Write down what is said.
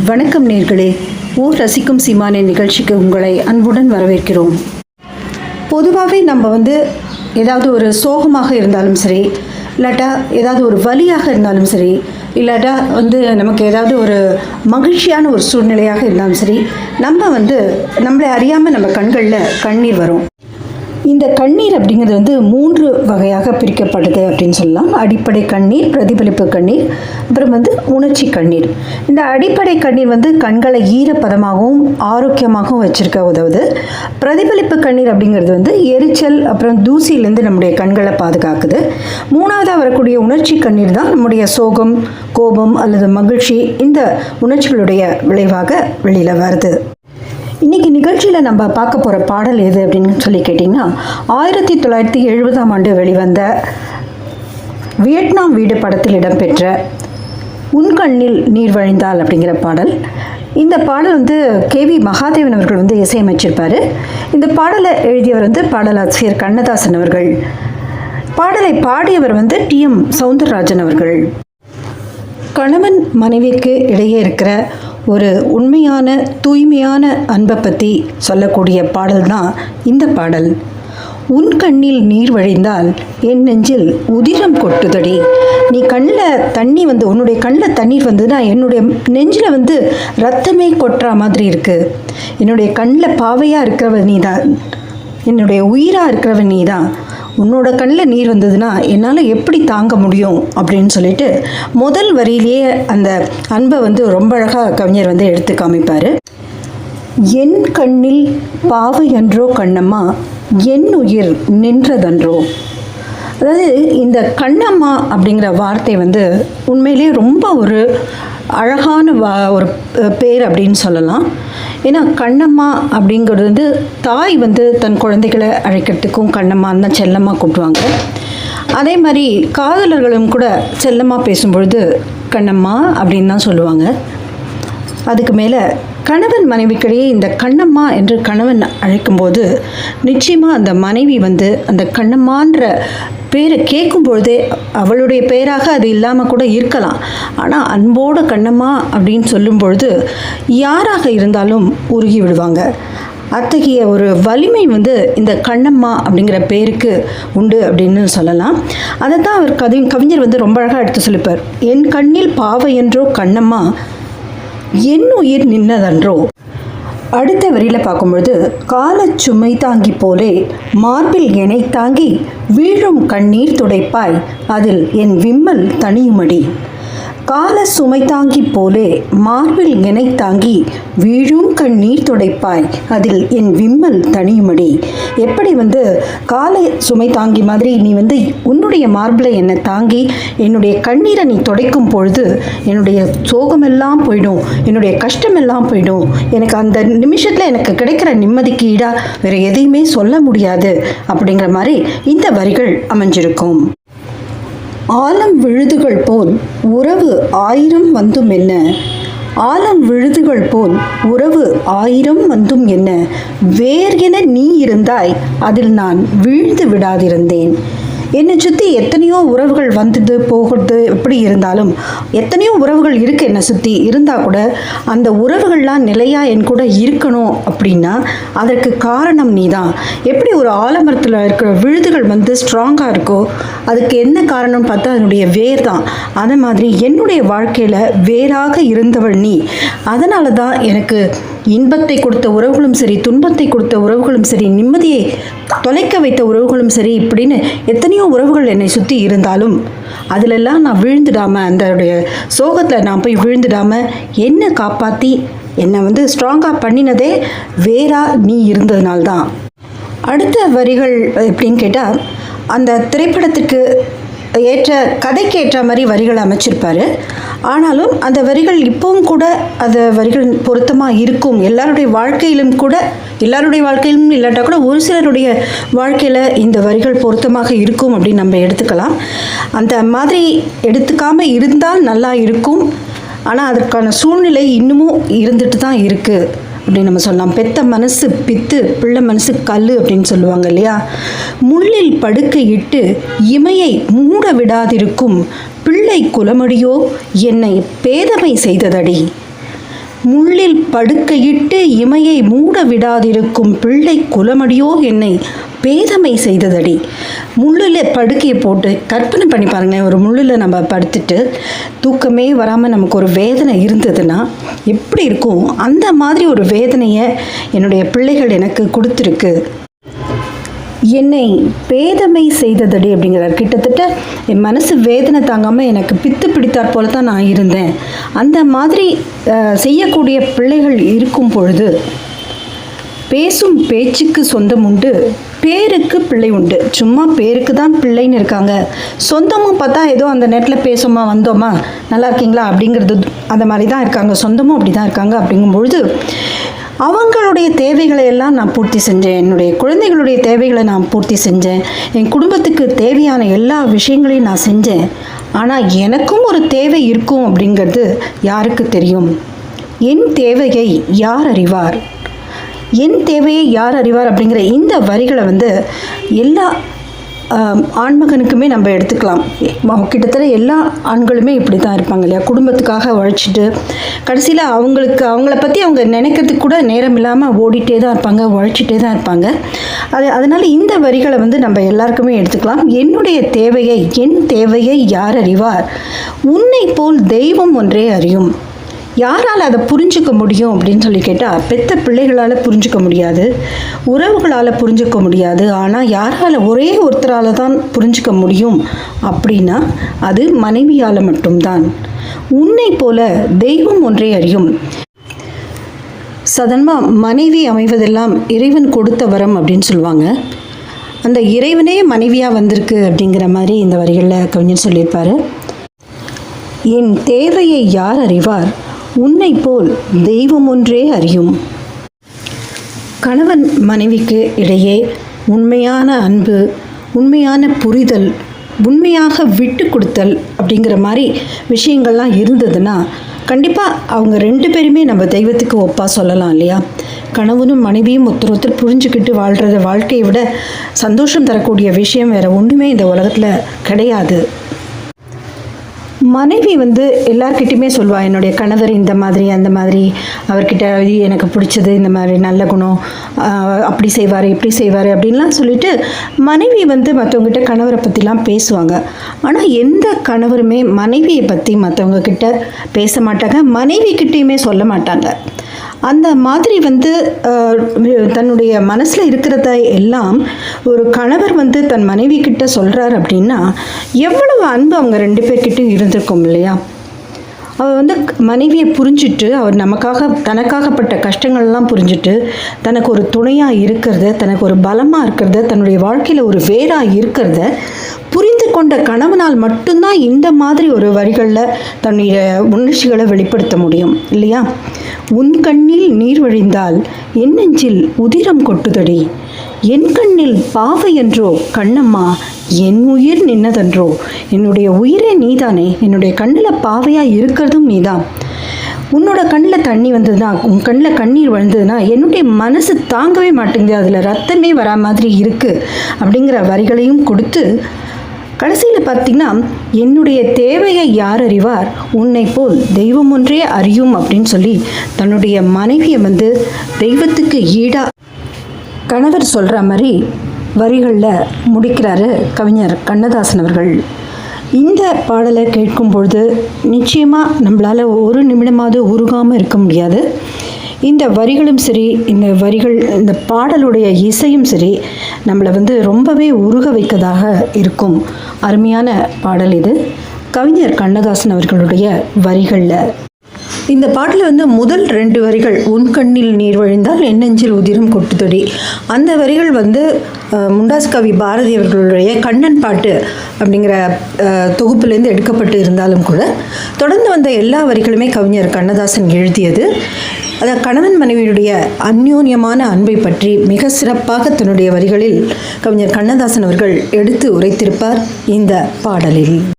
வணக்கம் நேர்களே. ஊர் ரசிக்கும் சீமானே நிகழ்ச்சிக்கு உங்களை அன்புடன் வரவேற்கிறோம். பொதுவாகவே நம்ம வந்து ஏதாவது ஒரு சோகமாக இருந்தாலும் சரி இல்லாட்டா ஏதாவது ஒரு வலியாக இருந்தாலும் சரி இல்லாட்டா வந்து நமக்கு ஏதாவது ஒரு மகிழ்ச்சியான ஒரு சூழ்நிலையாக இருந்தாலும் சரி நம்ம வந்து நம்மளை அறியாமல் நம்ம கண்களில் கண்ணீர் வரும். இந்த கண்ணீர் அப்படிங்கிறது வந்து மூன்று வகையாக பிரிக்கப்படுது அப்படின்னு சொல்லலாம். அடிப்படை கண்ணீர் பிரதிபலிப்பு கண்ணீர் அப்புறம் வந்து உணர்ச்சி கண்ணீர். இந்த அடிப்படை கண்ணீர் வந்து கண்களை ஈரப்பதமாகவும் ஆரோக்கியமாகவும் வச்சிருக்க உதவுது. பிரதிபலிப்பு கண்ணீர் அப்படிங்கிறது வந்து எரிச்சல் அப்புறம் தூசியிலேருந்து நம்முடைய கண்களை பாதுகாக்குது. மூணாவதாக வரக்கூடிய உணர்ச்சி கண்ணீர் தான் நம்முடைய சோகம் கோபம் அல்லது மகிழ்ச்சி இந்த உணர்ச்சிகளுடைய விளைவாக வெளியில் வருது. இன்னைக்கு நிகழ்ச்சியில் நம்ம பார்க்க போகிற பாடல் எது அப்படின்னு சொல்லி கேட்டிங்கன்னா ஆயிரத்தி தொள்ளாயிரத்தி எழுபதாம் ஆண்டு வெளிவந்த வியட்நாம் வீடு படத்தில் இடம்பெற்ற உன் கண்ணில் நீர் வழிந்தால் அப்படிங்கிற பாடல். இந்த பாடல் வந்து கே வி மகாதேவன் அவர்கள் வந்து இசையமைச்சிருப்பார். இந்த பாடலை எழுதியவர் வந்து பாடலாசிரியர் கண்ணதாசன் அவர்கள். பாடலை பாடியவர் வந்து டி எம் சவுந்தரராஜன் அவர்கள். கணவன் மனைவிக்கு இடையே இருக்கிற ஒரு உண்மையான தூய்மையான அன்பை பற்றி சொல்லக்கூடிய பாடல் தான் இந்த பாடல். உன் கண்ணில் நீர் வழிந்தால் என் நெஞ்சில் உதிரம் கொட்டுதடி. நீ கண்ணில் தண்ணி வந்து உன்னுடைய கண்ணில் தண்ணீர் வந்ததுன்னா என்னுடைய நெஞ்சில் வந்து ரத்தமே கொட்டுற மாதிரி இருக்குது என்னுடைய கண்ணில் பாவையாக இருக்கிறவ நீ தான் என்னுடைய உயிராக இருக்கிறவ நீ தான் உன்னோட கண்ணில் நீர் வந்ததுன்னா என்னால் எப்படி தாங்க முடியும் அப்படின்னு சொல்லிட்டு முதல் வரியிலேயே அந்த அன்பை வந்து ரொம்ப அழகாக கவிஞர் வந்து எடுத்து காமிப்பார். என் கண்ணில் பாவை என்றோ கண்ணம்மா என் உயிர் நின்றதன்றோ? அதாவது இந்த கண்ணம்மா அப்படிங்கிற வார்த்தை வந்து உண்மையிலேயே ரொம்ப ஒரு அழகான வா ஒரு பேர் அப்படின்னு சொல்லலாம். ஏன்னா கண்ணம்மா அப்படிங்கிறது வந்து தாய் வந்து தன் குழந்தைகளை அழைக்கிறதுக்கும் கண்ணம்மான்னு தான் செல்லம்மா கூப்பிடுவாங்க. அதே மாதிரி காதலர்களும் கூட செல்லமாக பேசும்பொழுது கண்ணம்மா அப்படின்னு தான் சொல்லுவாங்க. அதுக்கு மேலே கணவன் மனைவிக்கிடையே இந்த கண்ணம்மா என்று கணவன் அழைக்கும்போது நிச்சயமாக அந்த மனைவி வந்து அந்த கண்ணம்மான்ற பேரை கேட்கும் பொழுதே அவளுடைய பெயராக அது இல்லாமல் கூட இருக்கலாம். ஆனால் அன்போடு கண்ணம்மா அப்படின்னு சொல்லும் பொழுது யாராக இருந்தாலும் உருகி விடுவாங்க. அத்தகைய ஒரு வலிமை வந்து இந்த கண்ணம்மா அப்படிங்கிற பேருக்கு உண்டு அப்படின்னு சொல்லலாம். அதை தான் அவர் கவி கவிஞர் வந்து ரொம்ப அழகாக எடுத்து சொல்லிப்பார். என் கண்ணில் பாவை என்றோ கண்ணம்மா என் உயிர் நின்னதன்றோ? அடுத்த வரியில் பார்க்கும்பொழுது காலச் சுமை தாங்கி போலே மார்பில் எனை தாங்கி வீழும் கண்ணீர் துடைப்பாய். அதில் என் விம்மல் தனியுமடி. கால சுமை தாங்கி போலே மார்பில் இணை தாங்கி வீழும் கண்ணீர் துடைப்பாய். அதில் என் விம்மல் தனியுமடி. எப்படி வந்து காலை சுமை தாங்கி மாதிரி நீ வந்து உன்னுடைய மார்பில் என்னை தாங்கி என்னுடைய கண்ணீரை நீ துடைக்கும் பொழுது என்னுடைய சோகமெல்லாம் போயிடும் என்னுடைய கஷ்டமெல்லாம் போயிடும். எனக்கு அந்த நிமிஷத்தில் எனக்கு கிடைக்கிற நிம்மதிக்கு ஈடாக வேறு எதையுமே சொல்ல முடியாது அப்படிங்கிற மாதிரி இந்த வரிகள் அமைஞ்சிருக்கும். ஆலம் விழுதுகள் போல் உறவு ஆயிரம் வந்தும் என்ன? ஆலம் விழுதுகள் போல் உறவு ஆயிரம் வந்தும் என்ன? வேர் என நீ இருந்தாய் அதில் நான் வீழ்ந்து விடாதிருந்தேன். என்னை சுற்றி எத்தனையோ உறவுகள் வந்தது போகிறது எப்படி இருந்தாலும். எத்தனையோ உறவுகள் இருக்குது என்னை சுற்றி இருந்தால் கூட அந்த உறவுகள்லாம் நிலையாக என் கூட இருக்கணும் அப்படின்னா அதற்கு காரணம் நீ தான் எப்படி ஒரு ஆலமரத்தில் இருக்கிற விழுதுகள் வந்து ஸ்ட்ராங்காக இருக்கோ அதுக்கு என்ன காரணம் பார்த்தா அதனுடைய வேர் தான் அதே மாதிரி என்னுடைய வாழ்க்கையில் வேறாக இருந்தவள் நீ. அதனால தான் எனக்கு இன்பத்தை கொடுத்த உறவுகளும் சரி துன்பத்தை கொடுத்த உறவுகளும் சரி நிம்மதியை தொலைக்க வைத்த உறவுகளும் சரி இப்படின்னு எத்தனையோ உறவுகள் என்னை சுற்றி இருந்தாலும் அதிலெல்லாம் நான் விழுந்துடாமல் அந்த சோகத்தில் நான் போய் விழுந்துடாமல் என்னை காப்பாற்றி என்னை வந்து ஸ்ட்ராங்காக பண்ணினதே வேறா நீ இருந்ததுனால்தான். அடுத்த வரிகள் எப்படின்னு கேட்டால் அந்த திரைப்படத்துக்கு ஏற்ற கதைக்கு ஏற்ற மாதிரி வரிகள் அமைச்சிருப்பார். ஆனாலும் அந்த வரிகள் இப்போவும் கூட அந்த வரிகள் பொருத்தமாக இருக்கும். எல்லாருடைய வாழ்க்கையிலும் கூட எல்லாருடைய வாழ்க்கையிலும் இல்லாட்டா கூட ஒரு சிலருடைய வாழ்க்கையில் இந்த வரிகள் பொருத்தமாக இருக்கும் அப்படின்னு நம்ம எடுத்துக்கலாம். அந்த மாதிரி எடுத்துக்காமல் இருந்தால் நல்லா இருக்கும். ஆனால் அதற்கான சூழ்நிலை இன்னமும் இருந்துட்டு தான் இருக்குது அப்படின்னு நம்ம சொல்லலாம். பெத்த மனசு பித்து பிள்ளை மனசு கல் அப்படின்னு சொல்லுவாங்க இல்லையா? முள்ளில் படுக்கையிட்டு இமையை மூட விடாதிருக்கும் பிள்ளை குலமடியோ என்னை பேதமை செய்ததடி. முள்ளில் படுக்கையிட்டு இமையை மூட விடாதிருக்கும் பிள்ளை குலமடியோ என்னை பேதமை செய்ததடி. முள்ளில் படுக்கையை போட்டு கற்பனை பண்ணி பாருங்களேன் ஒரு முள்ளில் நம்ம படுத்துட்டு தூக்கமே வராமல் நமக்கு ஒரு வேதனை இருந்ததுன்னா எப்படி இருக்கும்? அந்த மாதிரி ஒரு வேதனையை என்னுடைய பிள்ளைகள் எனக்கு கொடுத்துருக்கு. என்னை பேதமை செய்ததடி அப்படிங்கிறார். கிட்டத்தட்ட என் மனசு வேதனை தாங்காமல் எனக்கு பித்து பிடித்தாற் போல தான் நான் இருந்தேன். அந்த மாதிரி செய்யக்கூடிய பிள்ளைகள் இருக்கும் பொழுது பேசும் பேச்சுக்கு சொந்தம் உண்டு பேருக்கு பிள்ளை உண்டு. சும்மா பேருக்கு தான் பிள்ளைன்னு இருக்காங்க. சொந்தமும் பார்த்தா ஏதோ அந்த நேரத்தில் பேசோமா வந்தோமா நல்லா இருக்கீங்களா அப்படிங்கிறது அந்த மாதிரி தான் இருக்காங்க. சொந்தமும் அப்படி தான் இருக்காங்க அப்படிங்கும்பொழுது அவங்களுடைய தேவைகளை எல்லாம் நான் பூர்த்தி செஞ்சேன். என்னுடைய குழந்தைகளுடைய தேவைகளை நான் பூர்த்தி செஞ்சேன். என் குடும்பத்துக்கு தேவையான எல்லா விஷயங்களையும் நான் செஞ்சேன். ஆனால் எனக்கும் ஒரு தேவை இருக்கும் அப்படிங்கிறது யாருக்கு தெரியும்? என் தேவையை யார் அறிவார்? என் தேவையை யார் அறிவார் அப்படிங்கிற இந்த வரிகளை வந்து எல்லா ஆண்மகனுக்குமே நம்ம எடுத்துக்கலாம். கிட்டத்தட்ட எல்லா ஆண்களுமே இப்படி தான் இருப்பாங்க இல்லையா? குடும்பத்துக்காக உழைச்சிட்டு கடைசியில் அவங்களுக்கு அவங்கள பற்றி அவங்க நினைக்கிறதுக்கு கூட நேரம் இல்லாமல் ஓடிட்டே தான் இருப்பாங்க உழைச்சிட்டே தான் இருப்பாங்க. அது அதனால் இந்த வரிகளை வந்து நம்ம எல்லாருக்குமே எடுத்துக்கலாம். என்னுடைய தேவையை என் தேவையை யார் அறிவார்? உன்னை போல் தெய்வம் ஒன்றே அறியும். யாரால் அதை புரிஞ்சுக்க முடியும் அப்படின்னு சொல்லி கேட்டால் பெத்த பிள்ளைகளால் புரிஞ்சுக்க முடியாது உறவுகளால் புரிஞ்சுக்க முடியாது. ஆனால் யாரால் ஒரே ஒருத்தரால் தான் புரிஞ்சுக்க முடியும் அப்படின்னா அது மனைவியால் மட்டும்தான். உன்னை போல தெய்வம் ஒன்றே அறியும். சதன்மா மனைவி அமைவதெல்லாம் இறைவன் கொடுத்த வரம் அப்படின்னு சொல்லுவாங்க. அந்த இறைவனே மனைவியாக வந்திருக்கு அப்படிங்கிற மாதிரி இந்த வரிகளில் கவிஞர் சொல்லியிருப்பார். என் தேவையை யார் அறிவார்? உன்னை போல் தெய்வம் ஒன்றே அறியும். கணவன் மனைவிக்கு இடையே உண்மையான அன்பு உண்மையான புரிதல் உண்மையாக விட்டு கொடுத்தல் அப்படிங்கிற மாதிரி விஷயங்கள்லாம் இருந்ததுன்னா கண்டிப்பாக அவங்க ரெண்டு பேருமே நம்ம தெய்வத்துக்கு ஒப்பா சொல்லலாம் இல்லையா? கணவனும் மனைவியும் ஒருத்தர் ஒருத்தர் புரிஞ்சுக்கிட்டு வாழ்கிறத வாழ்க்கையை விட சந்தோஷம் தரக்கூடிய விஷயம் வேறு ஒன்றுமே இந்த உலகத்தில் கிடையாது. மனைவி வந்து எல்லார்கிட்டையுமே சொல்லுவாள் என்னுடைய கணவர் இந்த மாதிரி அந்த மாதிரி. அவர்கிட்ட இது எனக்கு பிடிச்சது இந்த மாதிரி நல்ல குணம். அப்படி செய்வார் இப்படி செய்வார் அப்படின்லாம் சொல்லிட்டு மனைவி வந்து மற்றவங்ககிட்ட கணவரை பற்றிலாம் பேசுவாங்க. ஆனால் எந்த கணவருமே மனைவியை பற்றி மற்றவங்கக்கிட்ட பேச மாட்டாங்க மனைவி கிட்டேயுமே சொல்ல மாட்டாங்க. அந்த மாதிரி வந்து தன்னுடைய மனசில் இருக்கிறத எல்லாம் ஒரு கணவர் வந்து தன் மனைவி கிட்ட சொல்கிறார் அப்படின்னா எவ்வளவு அன்பு அவங்க ரெண்டு பேர்கிட்டையும் இருந்திருக்கும் இல்லையா? அவர் வந்து மனைவியை புரிஞ்சுட்டு அவர் நமக்காக தனக்காகப்பட்ட கஷ்டங்கள்லாம் புரிஞ்சுட்டு தனக்கு ஒரு துணையாக இருக்கிறத தனக்கு ஒரு பலமாக இருக்கிறத தன்னுடைய வாழ்க்கையில் ஒரு வேராக இருக்கிறத புரிந்து கொண்ட கணவனால் மட்டும்தான் இந்த மாதிரி ஒரு வரிகளில் தன்னுடைய உணர்ச்சிகளை வெளிப்படுத்த முடியும் இல்லையா? உன் கண்ணில் நீர் வழிந்தால் என் நெஞ்சில் உதிரம் கொட்டுதடி. என் கண்ணில் பாவை என்றோ கண்ணம்மா என் உயிர் நின்னதன்றோ? என்னுடைய உயிரே நீதானே? என்னுடைய கண்ணில் பாவையாக இருக்கிறதும் நீதான். உன்னோட கண்ணில் தண்ணி வந்ததுன்னா உன் கண்ணில் கண்ணீர் வந்ததுன்னா என்னுடைய மனசு தாங்கவே மாட்டேங்குது. அதில் ரத்தமே வரா மாதிரி இருக்குது அப்படிங்கிற வரிகளையும் கொடுத்து கடைசியில் பார்த்தீங்கன்னா என்னுடைய தேவையை யார் அறிவார்? உன்னை போல் தெய்வம் ஒன்றே அறியும் அப்படின்னு சொல்லி தன்னுடைய மனைவியை வந்து தெய்வத்துக்கு ஈடாக கணவர் சொல்கிற மாதிரி வரிகளில் முடிக்கிறாரு கவிஞர் கண்ணதாசன் அவர்கள். இந்த பாடலை கேட்கும் பொழுது நிச்சயமாக நம்மளால் ஒரு நிமிடமாவது உருகாமல் இருக்க முடியாது. இந்த வரிகளும் சரி இந்த வரிகள் இந்த பாடலுடைய இசையும் சரி நம்மளை வந்து ரொம்பவே உருக வைக்கதாக இருக்கும். அருமையான பாடல் இது. கவிஞர் கண்ணதாசன் அவர்களுடைய வரிகளில். இந்த பாட்டில் வந்து முதல் ரெண்டு வரிகள் உன் கண்ணில் நீர் வழிந்தால் என் நெஞ்சில் உதிரம் கொட்டுத்தொடி அந்த வரிகள் வந்து முண்டாஸ் கவி பாரதி அவர்களுடைய கண்ணன் பாட்டு அப்படிங்கிற தொகுப்புலேருந்து எடுக்கப்பட்டு இருந்தாலும் கூட தொடர்ந்து வந்த எல்லா வரிகளுமே கவிஞர் கண்ணதாசன் எழுதியது. அதை கணவன் மனைவியுடைய அந்யோன்யமான அன்பை பற்றி மிக சிறப்பாக தன்னுடைய வரிகளில் கவிஞர் கண்ணதாசன் அவர்கள் எடுத்து உரைத்திருப்பார் இந்த பாடலில்.